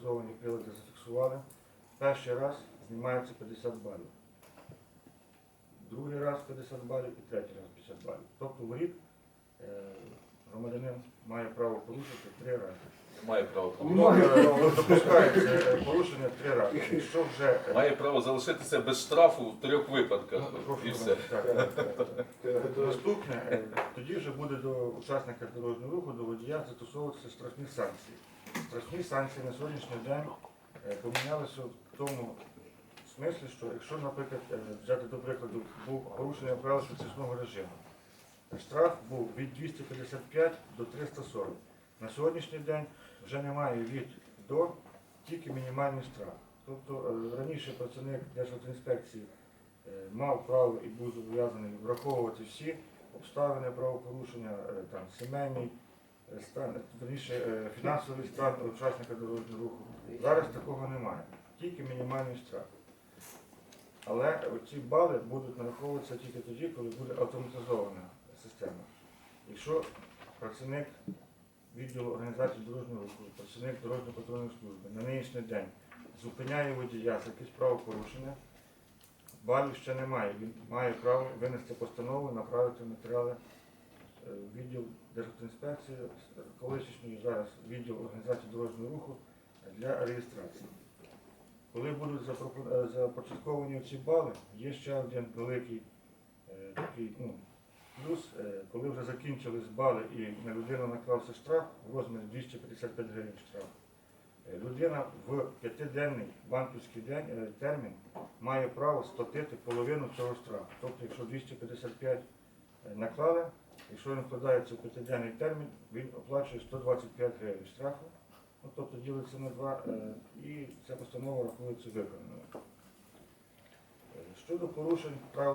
автоматизовані прилади зафіксували. Перший раз знімається 50 балів. Другий раз 50 балів і третій раз 50 балів. Тобто в рік е, громадянин має право порушити три рази. Має право Ну, Допускається е, порушення три рази. Якщо вже Має право залишитися без штрафу в трьох випадках. Прошу, І все. Наступне, е, тоді вже буде до учасника дорожнього руху, до водія застосовуватися штрафні санкції. Штрафні санкції на сьогоднішній день е, помінялися в тому смислі, що якщо, наприклад, е, взяти до прикладу, був порушення правил швидкісного режиму, штраф був від 255 до 340. На сьогоднішній день вже немає від до, тільки мінімальний штраф. Тобто е, раніше працівник Державтоінспекції мав право і був зобов'язаний враховувати всі обставини правопорушення, там, сімейний е, стан, верніше, е, фінансовий стан учасника дорожнього руху. Зараз такого немає, тільки мінімальний штраф. Але ці бали будуть нараховуватися тільки тоді, коли буде автоматизована система. Якщо працівник відділу організації дорожнього руху, працівник дорожньо-патрульної служби на нинішній день зупиняє водія за якесь правопорушення, балів ще немає. Він має право винести постанову, направити матеріали відділ Державтоінспекції, колишньої зараз відділ організації дорожнього руху для реєстрації. Коли будуть е, започатковані ці бали, є ще один великий е, такий ну, плюс, е, коли вже закінчились бали і на людину наклався штраф в розмірі 255 гривень штраф. е, Людина в п'ятиденний банківський день, е, термін має право сплатити половину цього штрафу. Тобто, якщо 255 наклали, якщо він вкладається в п'ятиденний термін, він оплачує 125 гривень штрафу. Ну, тобто ділиться на два, е, і ця постанова рахується виконаною. Е, Щодо порушень прав